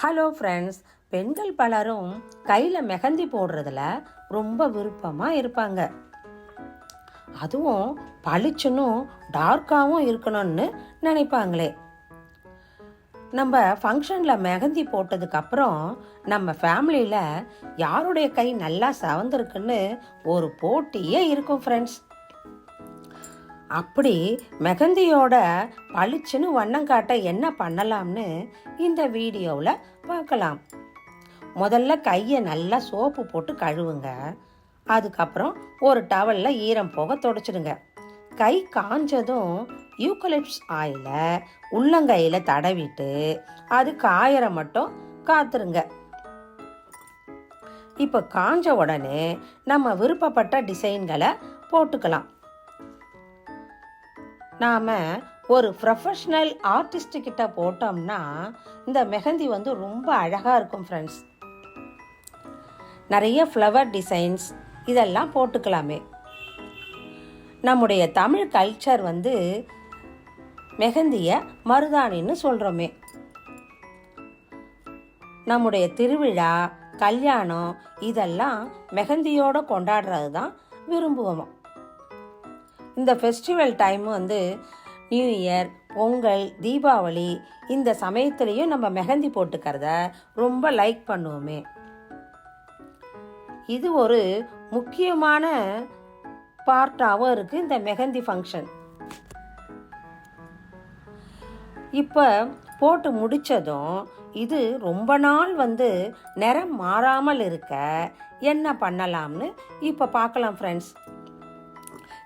Hello friends பெண்கள் பலரும் கையில் மெஹந்தி போடுறதுல ரொம்ப விருப்பமாக இருப்பாங்க. அதுவும் பளிச்சுன்னும் டார்க்காகவும் இருக்கணும்னு நினைப்பாங்களே. நம்ம ஃபங்க்ஷனில் மெஹந்தி போட்டதுக்கப்புறம் நம்ம ஃபேமிலியில் யாருடைய கை நல்லா சவந்திருக்குன்னு ஒரு போட்டியே இருக்கும் ஃப்ரெண்ட்ஸ் அப்படி மெகந்தியோட பளிச்சுன்னு வண்ணம் காட்ட என்ன பண்ணலாம்னு இந்த வீடியோவில் பார்க்கலாம். முதல்ல கையை நல்லா சோப்பு போட்டு கழுவுங்க. அதுக்கப்புறம் ஒரு டவலில் ஈரம் போக தொடச்சிடுங்க. கை காஞ்சதும் யூக்கலிப்ஸ் ஆயிலை உள்ளங்கையில் தடவிட்டு அது காயற மட்டும் காத்துருங்க. இப்போ காஞ்ச உடனே நம்ம விருப்பப்பட்ட டிசைன்களை போட்டுக்கலாம். நாம் ஒரு ப்ரொஃபஷ்னல் ஆர்டிஸ்ட் கிட்ட போட்டோம்னா இந்த மெஹந்தி வந்து ரொம்ப அழகாக இருக்கும் ஃப்ரெண்ட்ஸ் நிறைய ஃப்ளவர் டிசைன்ஸ் இதெல்லாம் போட்டுக்கலாமே. நம்முடைய தமிழ் கல்ச்சர் வந்து மெஹந்தியை மருதாணின்னு சொல்கிறோமே நம்முடைய திருவிழா கல்யாணம் இதெல்லாம் மெஹந்தியோடு கொண்டாடுறது தான் விரும்புவோம்? இந்த ஃபெஸ்டிவல் டைம் வந்து நியூ இயர் பொங்கல் தீபாவளி இந்த சமயத்துலேயும் நம்ம மெஹந்தி போட்டுக்கிறத ரொம்ப லைக் பண்ணுவோமே. இது ஒரு முக்கியமான பார்ட்டாகவும் இருக்குது இந்த மெஹந்தி ஃபங்க்ஷன் இப்போ போட்டு முடித்ததும் இது ரொம்ப நாள் வந்து நிறம் மாறாமல் இருக்க என்ன பண்ணலாம்னு இப்போ பார்க்கலாம் ஃப்ரெண்ட்ஸ்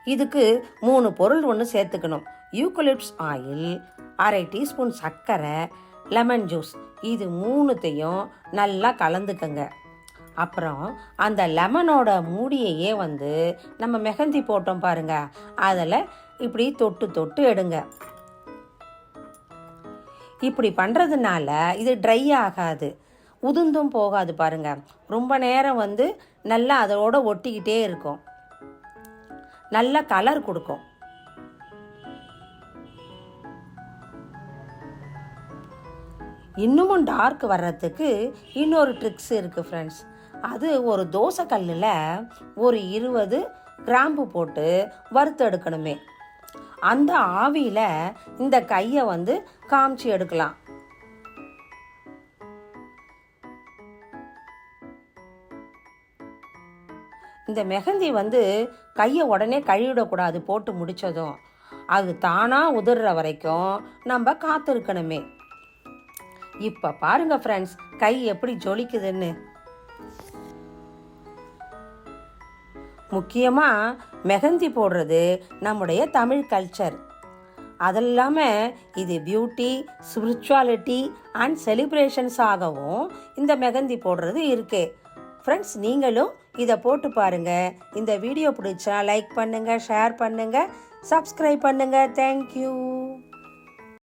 இதுக்கு மூணு பொருள் ஒன்று சேர்த்துக்கணும். யூக்கலிப்ஸ் ஆயில் அரை டீஸ்பூன் சர்க்கரை லெமன் ஜூஸ். இது மூணுத்தையும் நல்லா கலந்துக்கங்க. அப்புறம் அந்த லெமனோட மூடியையே வந்து நம்ம மெஹந்தி போட்டோம் பாருங்க. அதில் இப்படி தொட்டு தொட்டு எடுங்க. இப்படி பண்ணுறதுனால இது ட்ரை ஆகாது. உதிர்ந்தும் போகாது பாருங்க. ரொம்ப நேரம் வந்து நல்லா அதோட ஒட்டிக்கிட்டே இருக்கும். நல்ல கலர் கொடுக்கும். இன்னமும் டார்க் வர்றதுக்கு இன்னொரு ட்ரிக்ஸ் இருக்குது ஃப்ரெண்ட்ஸ் அது ஒரு தோசை கல்லில் ஒரு இருபது கிராம்பு போட்டு வறுத்து எடுக்கணுமே. அந்த ஆவியில் இந்த கையை வந்து காமிச்சு எடுக்கலாம். இந்த மெஹந்தி வந்து கையை உடனே கழுவிடக்கூடாது போட்டு முடித்ததும் அது தானாக உதிர்ற வரைக்கும் நம்ம காத்திருக்கணுமே. இப்போ பாருங்க ஃப்ரெண்ட்ஸ் கை எப்படி ஜொலிக்குதுன்னு. முக்கியமாக மெஹந்தி போடுறது நம்முடைய தமிழ் கல்ச்சர் அது இல்லாமல் இது பியூட்டி ஸ்பிரிச்சுவாலிட்டி அண்ட் செலிப்ரேஷன்ஸாகவும் இந்த மெஹந்தி போடுறது இருக்கு. ஃப்ரெண்ட்ஸ் நீங்களும் இதை போட்டு பாருங்கள் இந்த வீடியோ பிடிச்சா லைக் பண்ணுங்கள் ஷேர் பண்ணுங்கள் சப்ஸ்கிரைப் பண்ணுங்கள் தேங்க்யூ